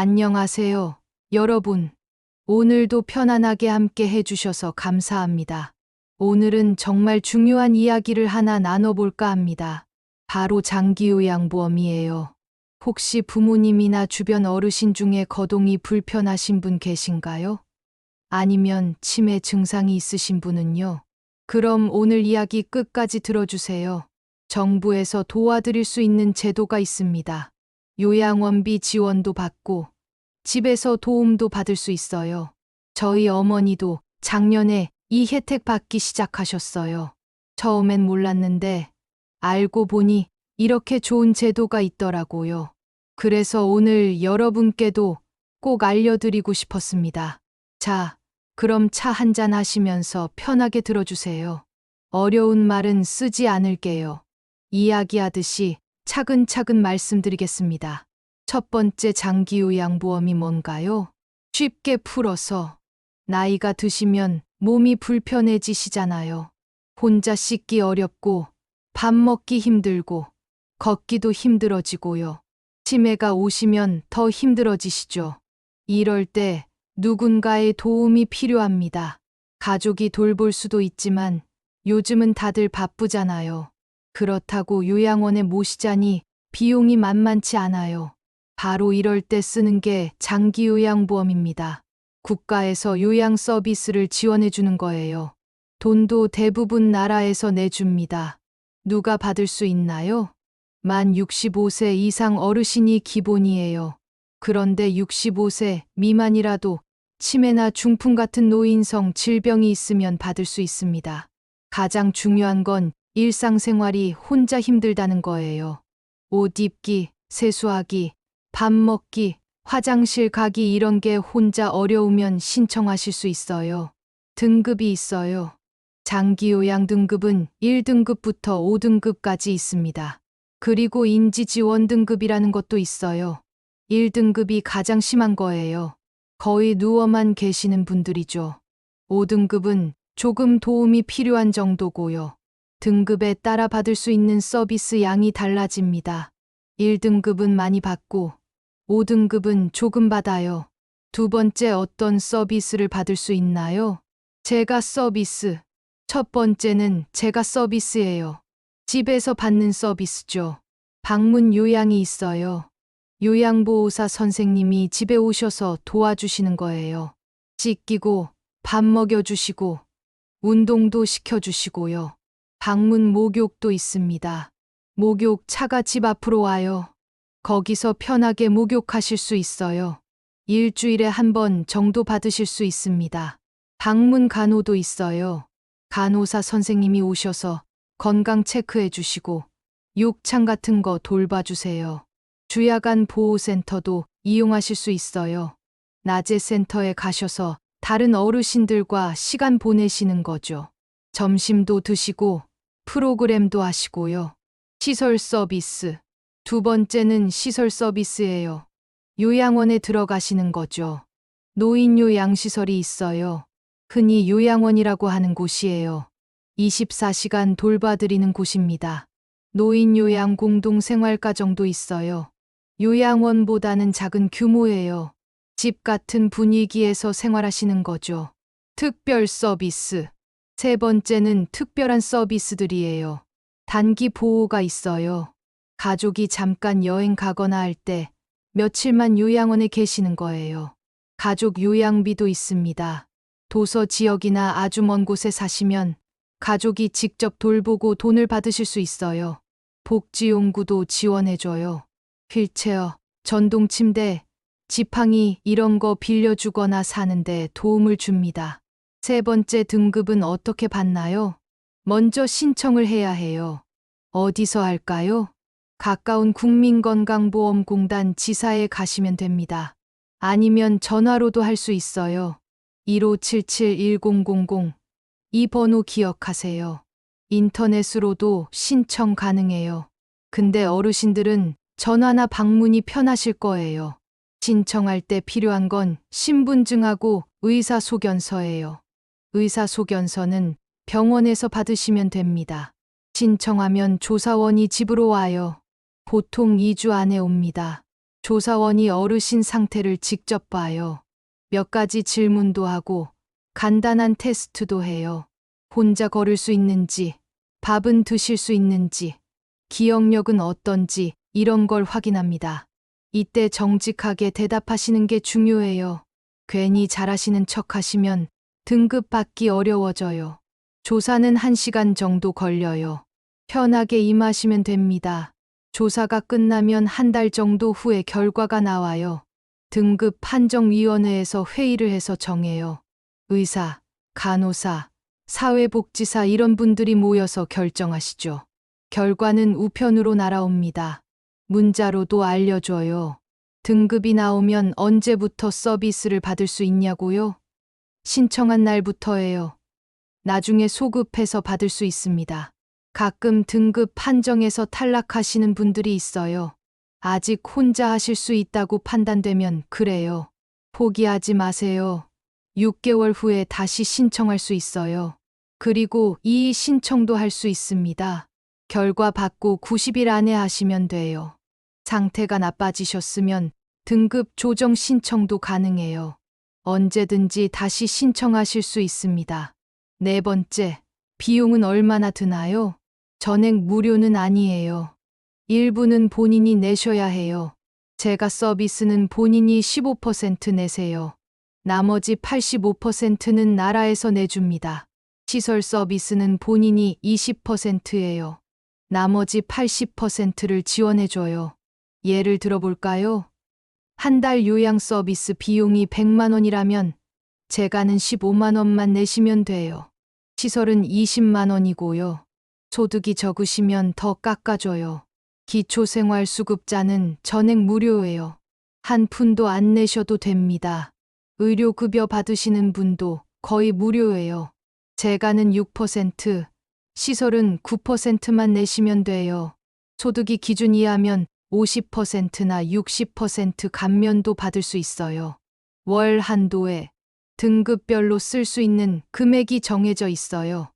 안녕하세요, 여러분. 오늘도 편안하게 함께 해주셔서 감사합니다. 오늘은 정말 중요한 이야기를 하나 나눠볼까 합니다. 바로 장기요양보험이에요. 혹시 부모님이나 주변 어르신 중에 거동이 불편하신 분 계신가요? 아니면 치매 증상이 있으신 분은요? 그럼 오늘 이야기 끝까지 들어주세요. 정부에서 도와드릴 수 있는 제도가 있습니다. 요양원비 지원도 받고 집에서 도움도 받을 수 있어요. 저희 어머니도 작년에 이 혜택 받기 시작하셨어요. 처음엔 몰랐는데 알고 보니 이렇게 좋은 제도가 있더라고요. 그래서 오늘 여러분께도 꼭 알려드리고 싶었습니다. 자, 그럼 차 한잔 하시면서 편하게 들어주세요. 어려운 말은 쓰지 않을게요. 이야기하듯이 차근차근 말씀드리겠습니다. 첫 번째 장기요양보험이 뭔가요? 쉽게 풀어서 나이가 드시면 몸이 불편해지시잖아요. 혼자 씻기 어렵고 밥 먹기 힘들고 걷기도 힘들어지고요. 치매가 오시면 더 힘들어지시죠. 이럴 때 누군가의 도움이 필요합니다. 가족이 돌볼 수도 있지만 요즘은 다들 바쁘잖아요. 그렇다고 요양원에 모시자니 비용이 만만치 않아요. 바로 이럴 때 쓰는 게 장기 요양보험입니다. 국가에서 요양 서비스를 지원해 주는 거예요. 돈도 대부분 나라에서 내줍니다. 누가 받을 수 있나요? 만 65세 이상 어르신이 기본이에요. 그런데 65세 미만이라도 치매나 중풍 같은 노인성 질병이 있으면 받을 수 있습니다. 가장 중요한 건 일상생활이 혼자 힘들다는 거예요. 옷 입기, 세수하기, 밥 먹기, 화장실 가기 이런 게 혼자 어려우면 신청하실 수 있어요. 등급이 있어요. 장기요양 등급은 1등급부터 5등급까지 있습니다. 그리고 인지지원 등급이라는 것도 있어요. 1등급이 가장 심한 거예요. 거의 누워만 계시는 분들이죠. 5등급은 조금 도움이 필요한 정도고요. 등급에 따라 받을 수 있는 서비스 양이 달라집니다. 1등급은 많이 받고 5등급은 조금 받아요. 두 번째 어떤 서비스를 받을 수 있나요? 제가 서비스. 첫 번째는 제가 서비스예요. 집에서 받는 서비스죠. 방문 요양이 있어요. 요양보호사 선생님이 집에 오셔서 도와주시는 거예요. 씻기고 밥 먹여주시고 운동도 시켜주시고요. 방문 목욕도 있습니다. 목욕 차가 집 앞으로 와요. 거기서 편하게 목욕하실 수 있어요. 일주일에 한 번 정도 받으실 수 있습니다. 방문 간호도 있어요. 간호사 선생님이 오셔서 건강 체크해 주시고 욕창 같은 거 돌봐주세요. 주야간 보호센터도 이용하실 수 있어요. 낮에 센터에 가셔서 다른 어르신들과 시간 보내시는 거죠. 점심도 드시고 프로그램도 하시고요. 시설 서비스. 두 번째는 시설 서비스예요. 요양원에 들어가시는 거죠. 노인 요양시설이 있어요. 흔히 요양원이라고 하는 곳이에요. 24시간 돌봐드리는 곳입니다. 노인 요양 공동생활가정도 있어요. 요양원보다는 작은 규모예요. 집 같은 분위기에서 생활하시는 거죠. 특별 서비스. 세 번째는 특별한 서비스들이에요. 단기 보호가 있어요. 가족이 잠깐 여행 가거나 할 때 며칠만 요양원에 계시는 거예요. 가족 요양비도 있습니다. 도서 지역이나 아주 먼 곳에 사시면 가족이 직접 돌보고 돈을 받으실 수 있어요. 복지용구도 지원해줘요. 휠체어, 전동 침대, 지팡이 이런 거 빌려주거나 사는데 도움을 줍니다. 세 번째 등급은 어떻게 받나요? 먼저 신청을 해야 해요. 어디서 할까요? 가까운 국민건강보험공단 지사에 가시면 됩니다. 아니면 전화로도 할 수 있어요. 1577-1000. 이 번호 기억하세요. 인터넷으로도 신청 가능해요. 근데 어르신들은 전화나 방문이 편하실 거예요. 신청할 때 필요한 건 신분증하고 의사소견서예요. 의사소견서는 병원에서 받으시면 됩니다. 신청하면 조사원이 집으로 와요. 보통 2주 안에 옵니다. 조사원이 어르신 상태를 직접 봐요. 몇 가지 질문도 하고 간단한 테스트도 해요. 혼자 걸을 수 있는지, 밥은 드실 수 있는지, 기억력은 어떤지 이런 걸 확인합니다. 이때 정직하게 대답하시는 게 중요해요. 괜히 잘하시는 척 하시면 등급 받기 어려워져요. 조사는 1시간 정도 걸려요. 편하게 임하시면 됩니다. 조사가 끝나면 한 달 정도 후에 결과가 나와요. 등급 판정위원회에서 회의를 해서 정해요. 의사, 간호사, 사회복지사 이런 분들이 모여서 결정하시죠. 결과는 우편으로 날아옵니다. 문자로도 알려줘요. 등급이 나오면 언제부터 서비스를 받을 수 있냐고요? 신청한 날부터예요. 나중에 소급해서 받을 수 있습니다. 가끔 등급 판정에서 탈락하시는 분들이 있어요. 아직 혼자 하실 수 있다고 판단되면 그래요. 포기하지 마세요. 6개월 후에 다시 신청할 수 있어요. 그리고 이의 신청도 할 수 있습니다. 결과 받고 90일 안에 하시면 돼요. 상태가 나빠지셨으면 등급 조정 신청도 가능해요. 언제든지 다시 신청하실 수 있습니다. 네 번째, 비용은 얼마나 드나요? 전액 무료는 아니에요. 일부는 본인이 내셔야 해요. 제가 서비스는 본인이 15% 내세요. 나머지 85%는 나라에서 내줍니다. 시설 서비스는 본인이 20%예요. 나머지 80%를 지원해줘요. 예를 들어볼까요? 한 달 요양 서비스 비용이 100만 원이라면 제가는 15만 원만 내시면 돼요. 시설은 20만 원이고요. 소득이 적으시면 더 깎아줘요. 기초생활수급자는 전액 무료예요. 한 푼도 안 내셔도 됩니다. 의료급여 받으시는 분도 거의 무료예요. 제가는 6%, 시설은 9%만 내시면 돼요. 소득이 기준 이하면 50%나 60% 감면도 받을 수 있어요. 월 한도에 등급별로 쓸 수 있는 금액이 정해져 있어요.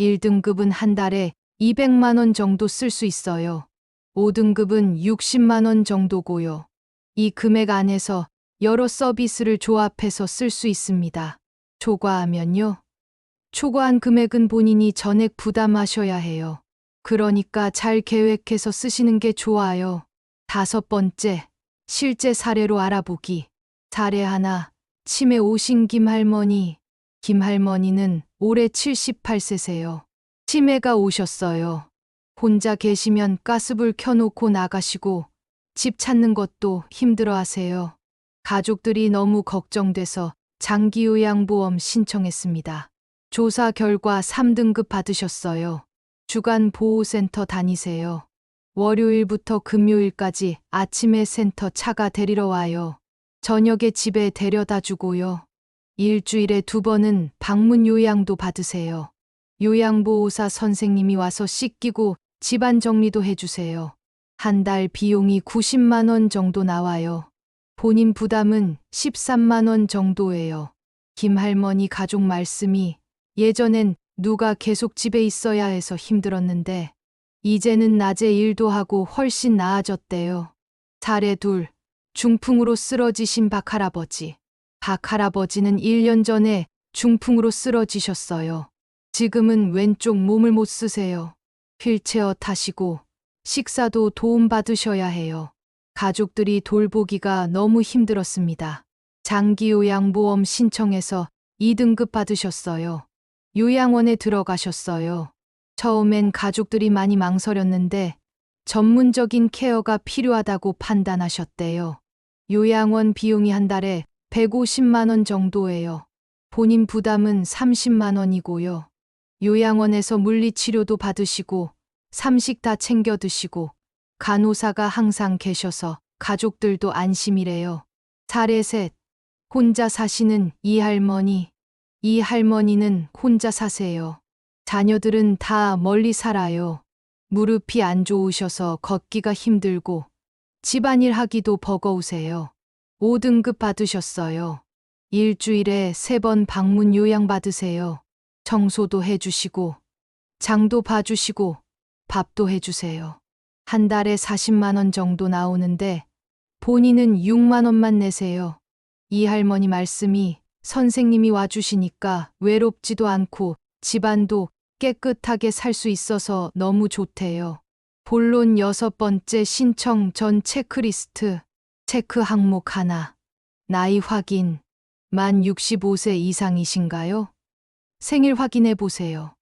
1등급은 한 달에 200만 원 정도 쓸 수 있어요. 5등급은 60만 원 정도고요. 이 금액 안에서 여러 서비스를 조합해서 쓸 수 있습니다. 초과하면요. 초과한 금액은 본인이 전액 부담하셔야 해요. 그러니까 잘 계획해서 쓰시는 게 좋아요. 다섯 번째, 실제 사례로 알아보기. 사례 하나, 치매 오신 김할머니. 김할머니는 올해 78세세요. 치매가 오셨어요. 혼자 계시면 가스불 켜놓고 나가시고 집 찾는 것도 힘들어 하세요. 가족들이 너무 걱정돼서 장기요양보험 신청했습니다. 조사 결과 3등급 받으셨어요. 주간 보호센터 다니세요. 월요일부터 금요일까지 아침에 센터 차가 데리러 와요. 저녁에 집에 데려다 주고요. 일주일에 두 번은 방문 요양도 받으세요. 요양보호사 선생님이 와서 씻기고 집안 정리도 해주세요. 한 달 비용이 90만 원 정도 나와요. 본인 부담은 13만 원 정도예요. 김할머니 가족 말씀이 예전엔 누가 계속 집에 있어야 해서 힘들었는데 이제는 낮에 일도 하고 훨씬 나아졌대요. 사례 둘, 중풍으로 쓰러지신 박할아버지. 박할아버지는 1년 전에 중풍으로 쓰러지셨어요. 지금은 왼쪽 몸을 못 쓰세요. 휠체어 타시고 식사도 도움받으셔야 해요. 가족들이 돌보기가 너무 힘들었습니다. 장기요양보험 신청해서 2등급 받으셨어요. 요양원에 들어가셨어요. 처음엔 가족들이 많이 망설였는데 전문적인 케어가 필요하다고 판단하셨대요. 요양원 비용이 한 달에 150만 원 정도예요. 본인 부담은 30만 원이고요. 요양원에서 물리치료도 받으시고 삼식 다 챙겨 드시고 간호사가 항상 계셔서 가족들도 안심이래요. 사례 셋. 혼자 사시는 이 할머니. 이 할머니는 혼자 사세요. 자녀들은 다 멀리 살아요. 무릎이 안 좋으셔서 걷기가 힘들고 집안일 하기도 버거우세요. 5등급 받으셨어요. 일주일에 세 번 방문 요양 받으세요. 청소도 해주시고, 장도 봐주시고, 밥도 해주세요. 한 달에 40만원 정도 나오는데, 본인은 6만 원만 내세요. 이 할머니 말씀이 선생님이 와주시니까 외롭지도 않고 집안도 깨끗하게 살 수 있어서 너무 좋대요. 본론 여섯 번째 신청 전 체크리스트. 체크 항목 하나. 나이 확인. 만 65세 이상이신가요? 생일 확인해 보세요.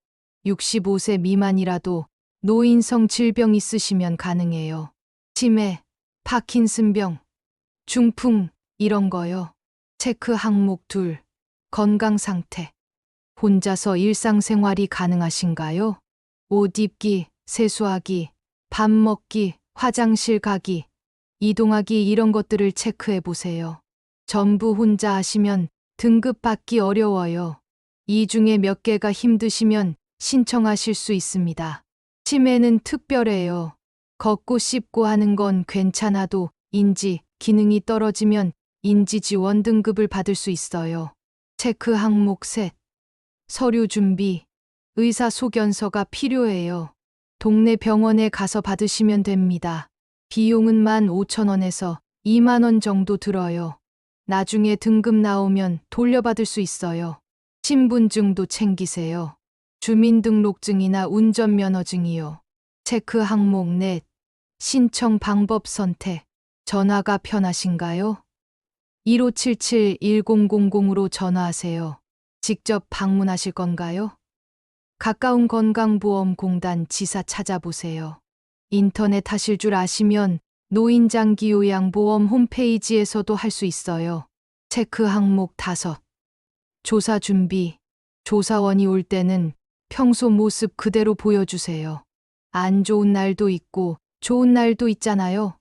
65세 미만이라도 노인성 질병 있으시면 가능해요. 치매, 파킨슨병, 중풍, 이런 거요. 체크 항목 둘. 건강 상태. 혼자서 일상생활이 가능하신가요? 옷 입기, 세수하기, 밥 먹기, 화장실 가기, 이동하기 이런 것들을 체크해 보세요. 전부 혼자 하시면 등급 받기 어려워요. 이 중에 몇 개가 힘드시면 신청하실 수 있습니다. 치매는 특별해요. 걷고 씹고 하는 건 괜찮아도 인지, 기능이 떨어지면 인지 지원 등급을 받을 수 있어요. 체크 항목 셋. 서류 준비. 의사 소견서가 필요해요. 동네 병원에 가서 받으시면 됩니다. 비용은 15,000원에서 2만원 정도 들어요. 나중에 등급 나오면 돌려받을 수 있어요. 신분증도 챙기세요. 주민등록증이나 운전면허증이요. 체크 항목 넷. 신청 방법 선택. 전화가 편하신가요? 1577-1000으로 전화하세요. 직접 방문하실 건가요? 가까운 건강보험공단 지사 찾아보세요. 인터넷 하실 줄 아시면 노인장기 요양보험 홈페이지에서도 할 수 있어요. 체크 항목 다섯. 조사 준비. 조사원이 올 때는 평소 모습 그대로 보여주세요. 안 좋은 날도 있고 좋은 날도 있잖아요.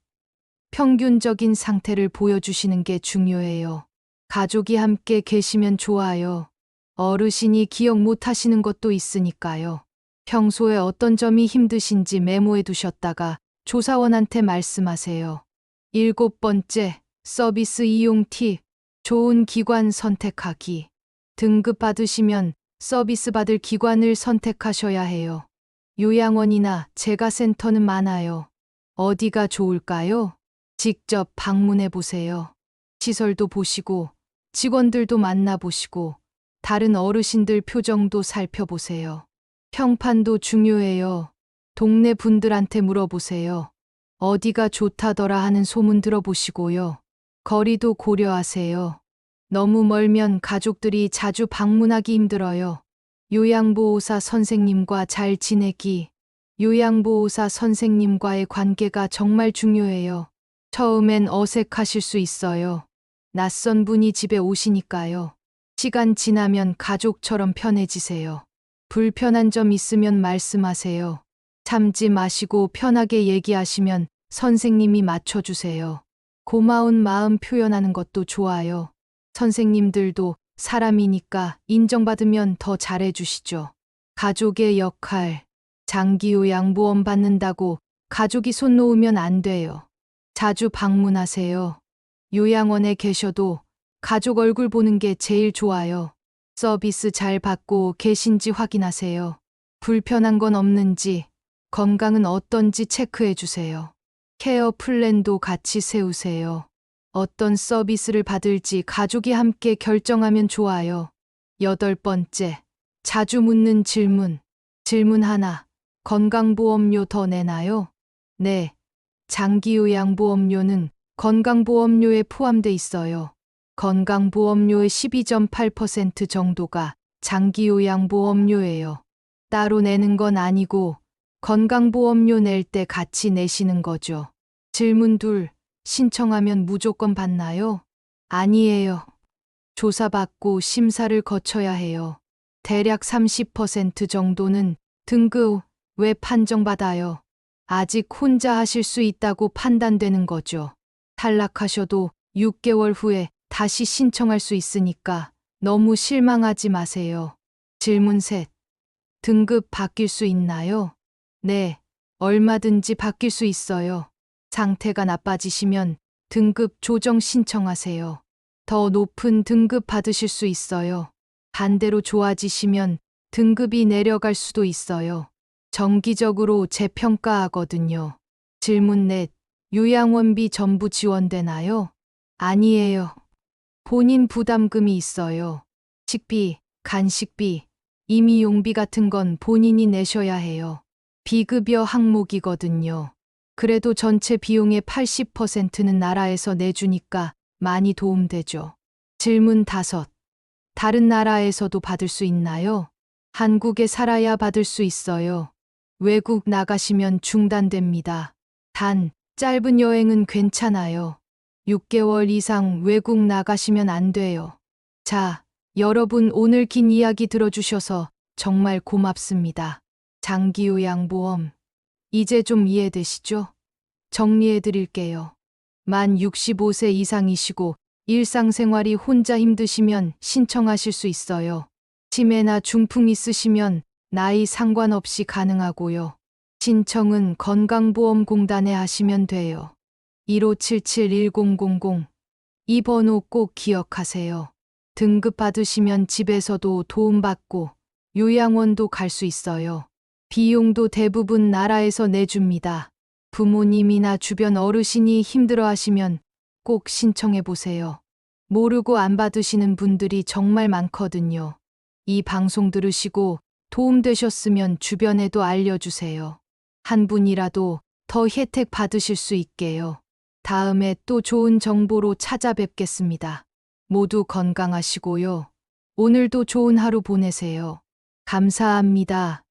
평균적인 상태를 보여주시는 게 중요해요. 가족이 함께 계시면 좋아요. 어르신이 기억 못 하시는 것도 있으니까요. 평소에 어떤 점이 힘드신지 메모해 두셨다가 조사원한테 말씀하세요. 일곱 번째, 서비스 이용 팁. 좋은 기관 선택하기. 등급 받으시면 서비스 받을 기관을 선택하셔야 해요. 요양원이나 재가센터는 많아요. 어디가 좋을까요? 직접 방문해 보세요. 시설도 보시고, 직원들도 만나보시고, 다른 어르신들 표정도 살펴보세요. 평판도 중요해요. 동네 분들한테 물어보세요. 어디가 좋다더라 하는 소문 들어보시고요. 거리도 고려하세요. 너무 멀면 가족들이 자주 방문하기 힘들어요. 요양보호사 선생님과 잘 지내기. 요양보호사 선생님과의 관계가 정말 중요해요. 처음엔 어색하실 수 있어요. 낯선 분이 집에 오시니까요. 시간 지나면 가족처럼 편해지세요. 불편한 점 있으면 말씀하세요. 참지 마시고 편하게 얘기하시면 선생님이 맞춰주세요. 고마운 마음 표현하는 것도 좋아요. 선생님들도 사람이니까 인정받으면 더 잘해주시죠. 가족의 역할. 장기요 양보험 받는다고 가족이 손 놓으면 안 돼요. 자주 방문하세요. 요양원에 계셔도 가족 얼굴 보는 게 제일 좋아요. 서비스 잘 받고 계신지 확인하세요. 불편한 건 없는지, 건강은 어떤지 체크해 주세요. 케어 플랜도 같이 세우세요. 어떤 서비스를 받을지 가족이 함께 결정하면 좋아요. 여덟 번째, 자주 묻는 질문. 질문 하나, 건강보험료 더 내나요? 네, 장기요양보험료는 건강보험료에 포함돼 있어요. 건강보험료의 12.8% 정도가 장기요양보험료예요. 따로 내는 건 아니고 건강보험료 낼 때 같이 내시는 거죠. 질문 둘, 신청하면 무조건 받나요? 아니에요. 조사받고 심사를 거쳐야 해요. 대략 30% 정도는 등급 외 판정받아요. 아직 혼자 하실 수 있다고 판단되는 거죠. 탈락하셔도 6개월 후에 다시 신청할 수 있으니까 너무 실망하지 마세요. 질문 셋. 등급 바뀔 수 있나요? 네, 얼마든지 바뀔 수 있어요. 상태가 나빠지시면 등급 조정 신청하세요. 더 높은 등급 받으실 수 있어요. 반대로 좋아지시면 등급이 내려갈 수도 있어요. 정기적으로 재평가하거든요. 질문 넷. 요양원비 전부 지원되나요? 아니에요. 본인 부담금이 있어요. 식비, 간식비, 임의용비 같은 건 본인이 내셔야 해요. 비급여 항목이거든요. 그래도 전체 비용의 80%는 나라에서 내주니까 많이 도움되죠. 질문 다섯. 다른 나라에서도 받을 수 있나요? 한국에 살아야 받을 수 있어요. 외국 나가시면 중단됩니다. 단, 짧은 여행은 괜찮아요. 6개월 이상 외국 나가시면 안 돼요. 자, 여러분 오늘 긴 이야기 들어주셔서 정말 고맙습니다. 장기요 양보험. 이제 좀 이해되시죠? 정리해 드릴게요. 만 65세 이상이시고 일상생활이 혼자 힘드시면 신청하실 수 있어요. 치매나 중풍 있으시면 나이 상관없이 가능하고요. 신청은 건강보험공단에 하시면 돼요. 1577-1000. 이 번호 꼭 기억하세요. 등급 받으시면 집에서도 도움받고 요양원도 갈 수 있어요. 비용도 대부분 나라에서 내줍니다. 부모님이나 주변 어르신이 힘들어 하시면 꼭 신청해 보세요. 모르고 안 받으시는 분들이 정말 많거든요. 이 방송 들으시고 도움되셨으면 주변에도 알려주세요. 한 분이라도 더 혜택 받으실 수 있게요. 다음에 또 좋은 정보로 찾아뵙겠습니다. 모두 건강하시고요. 오늘도 좋은 하루 보내세요. 감사합니다.